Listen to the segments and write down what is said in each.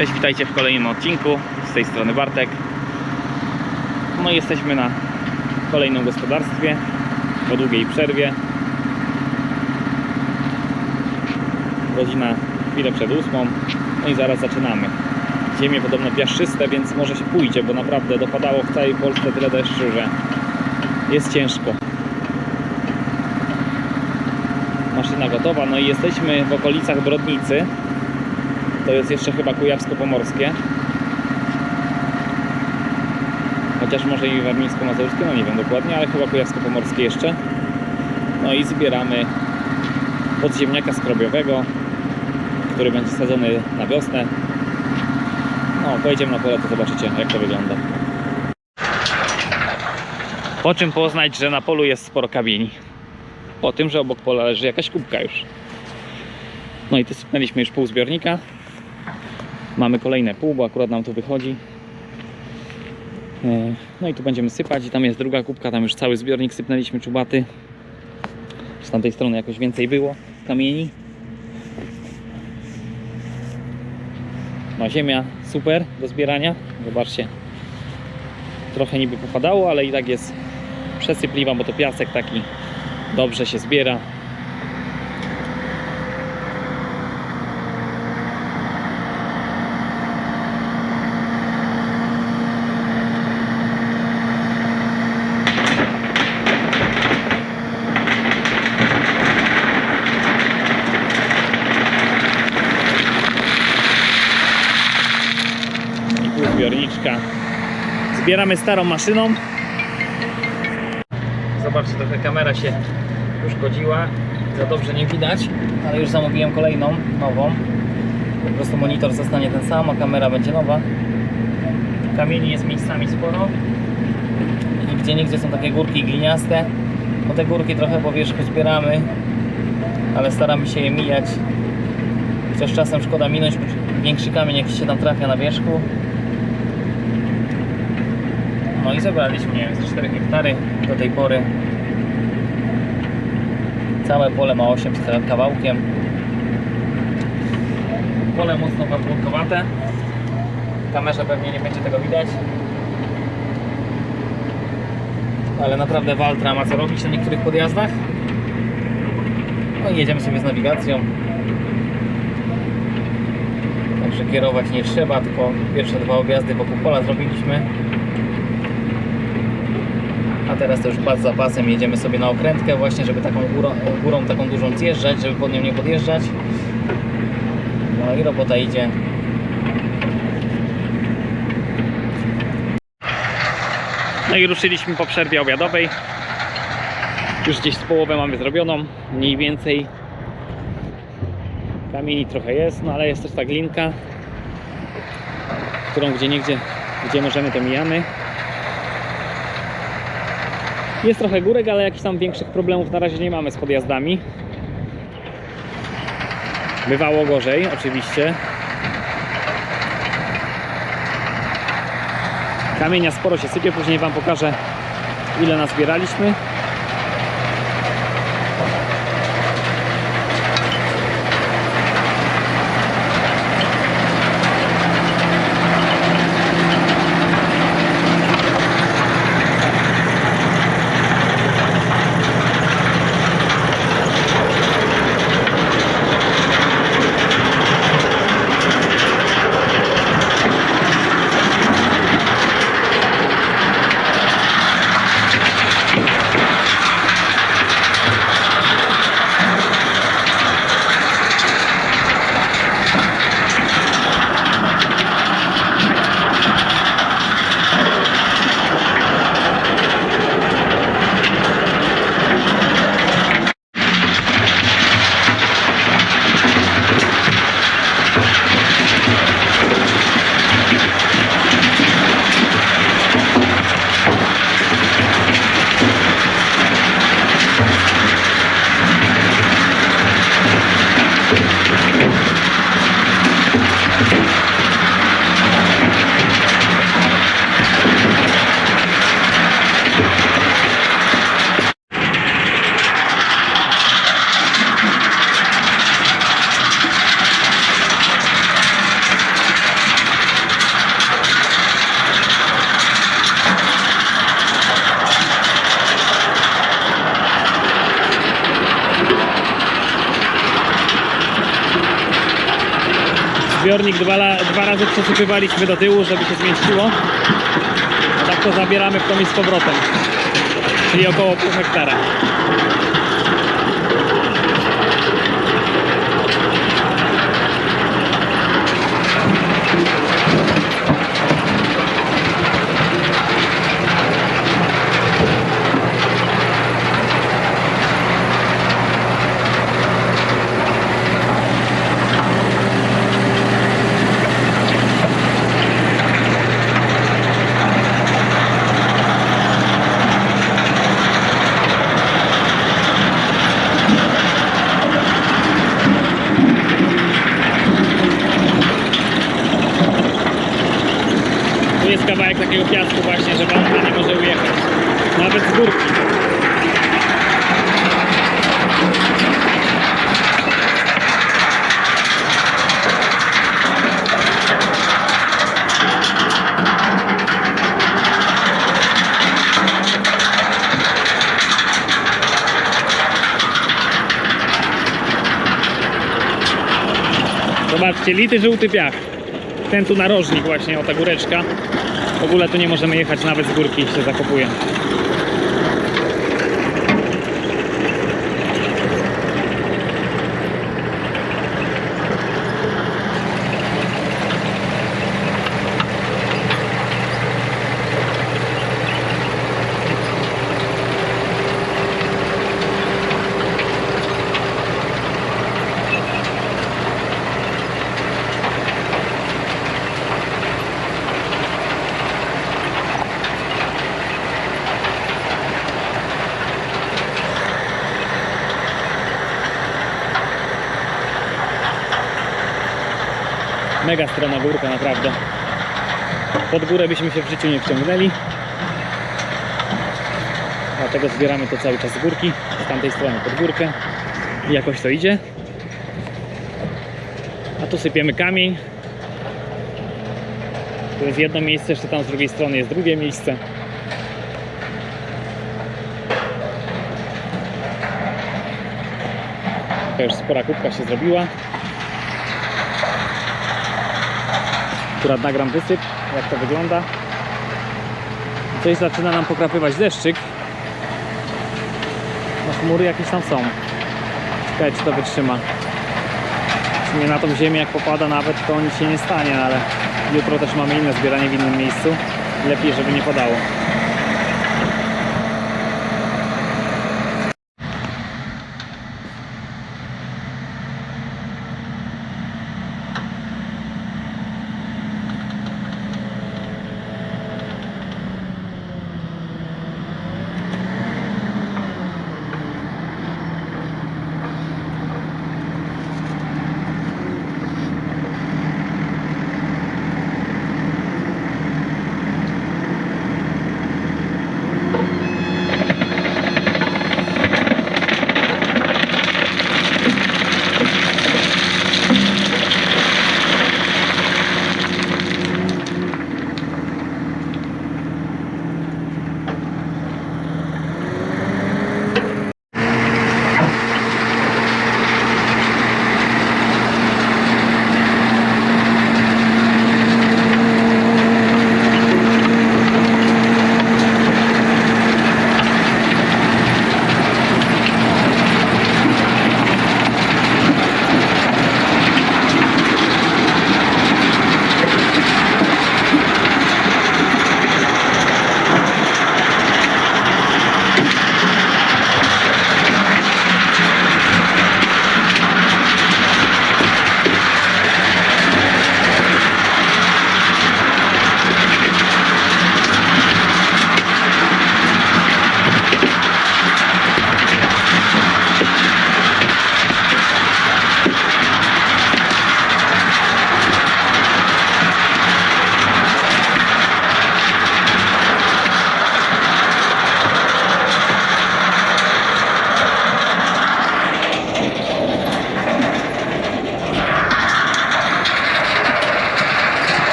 Cześć, witajcie w kolejnym odcinku. Z tej strony Bartek. No i jesteśmy na kolejnym gospodarstwie po długiej przerwie. Godzina chwilę przed ósmą. No i zaraz zaczynamy. Ziemie podobno piaszczyste, więc może się pójdzie, bo naprawdę dopadało w całej Polsce tyle deszczu, że jest ciężko. Maszyna gotowa, no i jesteśmy w okolicach Brodnicy. To jest jeszcze chyba Kujawsko-Pomorskie. Chociaż może i Warmińsko-Mazurskie, no nie wiem dokładnie, ale chyba Kujawsko-Pomorskie jeszcze. No i zbieramy podziemniaka skrobiowego, który będzie sadzony na wiosnę. No, pojedziemy na pole, to zobaczycie jak to wygląda. Po czym poznać, że na polu jest sporo kamieni? Po tym, że obok pola leży jakaś kubka już. No i tu sypnęliśmy już pół zbiornika. Mamy kolejne pół, bo akurat nam tu wychodzi. E, No i tu będziemy sypać i tam jest druga kubka, tam już cały zbiornik sypnęliśmy czubaty. Z tamtej strony jakoś więcej było kamieni. No ziemia super do zbierania. Zobaczcie. Trochę niby popadało, ale i tak jest przesypliwa, bo to piasek taki dobrze się zbiera. Zbieramy starą maszyną. Zobaczcie, trochę kamera się uszkodziła. Za dobrze nie widać, ale już zamówiłem kolejną, nową. Po prostu monitor zostanie ten sam, a kamera będzie nowa. Kamieni jest miejscami sporo. I gdzie niegdzie są takie górki gliniaste. Bo te górki trochę po wierzchu zbieramy, ale staramy się je mijać. Chociaż czasem szkoda minąć większy kamień, jak się tam trafia na wierzchu. No i zebraliśmy, nie wiem, ze 4 hektary do tej pory. Całe pole ma 8 z kawałkiem. Pole mocno papłonkowate. W kamerze pewnie nie będzie tego widać. Ale naprawdę Waltra ma co robić na niektórych podjazdach. No i jedziemy sobie z nawigacją. Także kierować nie trzeba, tylko pierwsze dwa objazdy wokół pola zrobiliśmy. A teraz to już pas za pasem jedziemy sobie na okrętkę właśnie, żeby taką górą, górą taką dużą zjeżdżać, żeby pod nią nie podjeżdżać. No i robota idzie. No i ruszyliśmy po przerwie obiadowej. Już gdzieś z połowę mamy zrobioną, mniej więcej. Kamieni trochę jest, no ale jest też ta glinka, którą gdzie niegdzie, gdzie możemy to mijamy. Jest trochę górek, ale jakichś tam większych problemów na razie nie mamy z podjazdami. Bywało gorzej, oczywiście. Kamienia sporo się sypie, później Wam pokażę ile nazbieraliśmy. Zbiornik dwa, dwa razy przesypywaliśmy do tyłu, żeby się zmieściło. A tak to zabieramy w tom i z powrotem. Czyli około pół hektara. Tu jest kawałek takiego piasku właśnie, że wątka nie może ujechać. Nawet z górki. Zobaczcie, lity żółty piach. Ten tu narożnik właśnie, o ta góreczka. W ogóle tu nie możemy jechać nawet z górki, się zakopuje. Mega stroma górka, naprawdę. Pod górę byśmy się w życiu nie wciągnęli. Dlatego zbieramy to cały czas z górki, z tamtej strony pod górkę. I jakoś to idzie. A tu sypiemy kamień. Tu jest jedno miejsce, jeszcze tam z drugiej strony jest drugie miejsce. To już spora kubka się zrobiła. Akurat nagram wysyp, jak to wygląda. Coś zaczyna nam pokrapywać deszczyk. No chmury jakieś tam są. Ciekawe czy to wytrzyma. W sumie na tą ziemię jak popada nawet to nic się nie stanie, ale jutro też mamy inne zbieranie w innym miejscu. Lepiej żeby nie padało.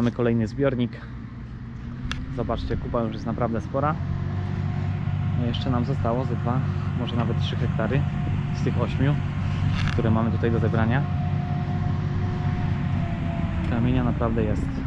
Mamy kolejny zbiornik. Zobaczcie, kupa już jest naprawdę spora. No jeszcze nam zostało ze dwa, może nawet 3 hektary z tych 8, które mamy tutaj do zebrania. Kamienia naprawdę jest.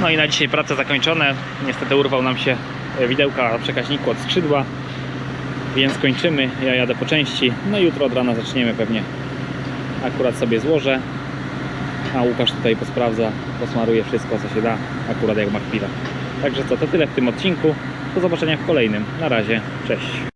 No i na dzisiaj prace zakończone. Niestety urwał nam się e, widełka przekaźniku od skrzydła, więc kończymy. Ja jadę po części. No i jutro od rana zaczniemy pewnie. Akurat sobie złożę, a Łukasz tutaj posprawdza, posmaruje wszystko co się da, akurat jak ma chwilę. Także co, to tyle w tym odcinku. Do zobaczenia w kolejnym. Na razie, cześć.